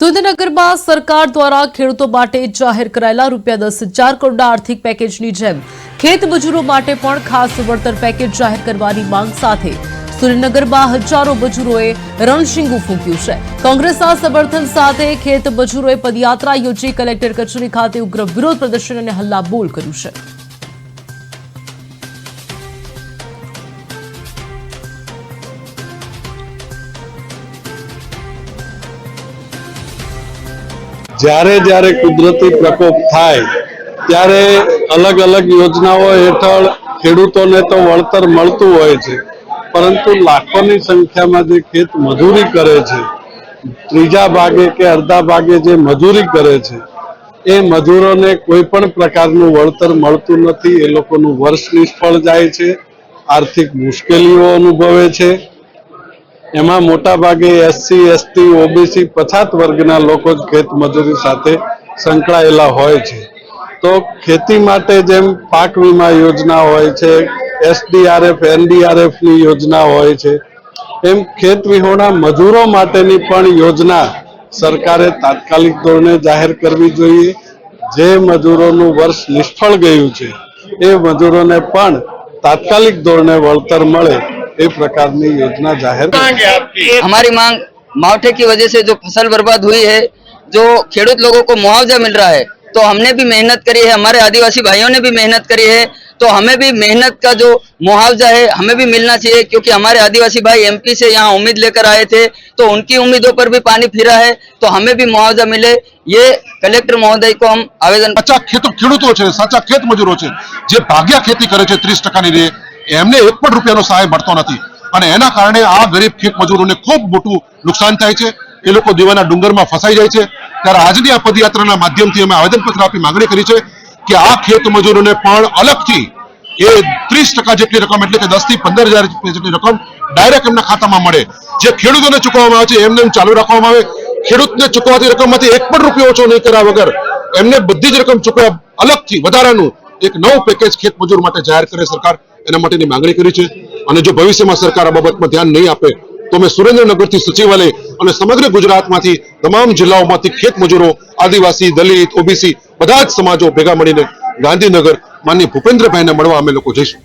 સુરેન્દ્રનગરમાં સરકાર દ્વારા ખેડૂતો માટે જાહેર કરાયેલા રૂપિયા દસ હજાર કરોડના આર્થિક પેકેજની જેમ ખેત મજૂરો માટે પણ ખાસ વળતર પેકેજ જાહેર કરવાની માંગ સાથે સુરેન્દ્રનગરમાં હજારો મજૂરોએ રણશીંગું ફૂંક્યું છે. કોંગ્રેસના સમર્થન સાથે ખેત મજૂરોએ પદયાત્રા યોજી કલેક્ટર કચેરી ખાતે ઉગ્ર વિરોધ પ્રદર્શન અને હલ્લાબોલ કર્યું છે. જ્યારે જ્યારે કુદરતી પ્રકોપ થાય, ત્યારે અલગ અલગ યોજનાઓ હેઠળ ખેડૂતોને તો વળતર મળતું હોય છે. પરંતુ લાખોની સંખ્યામાં જે ખેત મજૂરી કરે છે, ત્રીજા ભાગે કે અડધા ભાગે જે મજૂરી કરે છે, એ મજૂરોને કોઈ પણ પ્રકારનું વળતર મળતું નથી. એ લોકોનું વર્ષ નિષ્ફળ જાય છે, આર્થિક મુશ્કેલીઓ અનુભવે છે. એમાં મોટા ભાગે એસસી એસટી ઓબીસી પછાત વર્ગના લોકો જ ખેત મજૂરી સાથે સંકળાયેલા હોય છે. તો ખેતી માટે જેમ પાક વીમા યોજના હોય છે એસડીઆરએફ એનડીઆરએફની યોજના હોય છે, એમ ખેત વિહોણા મજૂરો માટેની પણ યોજના સરકારે તાત્કાલિક ધોરણે જાહેર કરવી જોઈએ. જે મજૂરોનું વર્ષ નિષ્ફળ ગયું છે, એ મજૂરોને પણ તાત્કાલિક ધોરણે વળતર મળે એ પ્રકારની યોજના જાહેર हमारी मांग मावठे की वजह से जो फसल बर्बाद हुई है जो खेडूत लोगों को मुआवजा मिल रहा है तो हमने भी मेहनत करी है हमारे आदिवासी भाइयों ने भी मेहनत करी है तो हमें भी मेहनत का जो मुआवजा है हमें भी मिलना चाहिए क्योंकि हमारे आदिवासी भाई एमपी से यहाँ उम्मीद लेकर आए थे तो उनकी उम्मीदों पर भी पानी फिरा है तो हमें भी मुआवजा मिले ये कलेक्टर महोदय को हम आवेदन સાચા ખેત ખેડૂતો છે સાચા ખેત મજૂરો છે જે ભાગ્યા ખેતી કરે છે ત્રીસ ટકાની રે એમને એક પણ રૂપિયાનો સહાય મળતો નથી. અને એના કારણે આ ગરીબ ખેત મજૂરોને ખૂબ મોટું નુકસાન થાય છે. એ લોકો દીવાના ડુંગરમાં ફસાઈ જાય છે. ત્યારે આજની આ પદયાત્રાના માધ્યમથી અમે આવેદનપત્ર આપી માંગણી કરી છે કે આ ખેત મજૂરોને પણ અલગથી એ ત્રીસ ટકા જેટલી રકમ, એટલે કે દસથી પંદર હજાર જેટલી રકમ ડાયરેક્ટ એમના ખાતામાં મળે. જે ખેડૂતોને ચૂકવવામાં આવે છે, એમને ચાલુ રાખવામાં આવે. ખેડૂતને ચૂકવાતી રકમમાંથી એક પણ રૂપિયો ઓછો નહીં કર્યા વગર એમને બધી જ રકમ ચૂકવ્યા અલગથી, વધારાનું. એક નવું પેકેજ ખેત મજૂર માટે જાહેર કરે સરકાર, એના માટેની માંગણી કરી છે. અને જો ભવિષ્યમાં સરકાર આ બાબતમાં ધ્યાન નહીં આપે, તો અમે સુરેન્દ્રનગરથી સચિવાલય અને સમગ્ર ગુજરાતમાંથી તમામ જિલ્લાઓમાંથી ખેત મજૂરો, આદિવાસી, દલિત, ઓબીસી, બધા જ સમાજો ભેગા મળીને ગાંધીનગર માન્ય ભૂપેન્દ્રભાઈને મળવા અમે લોકો જઈશું.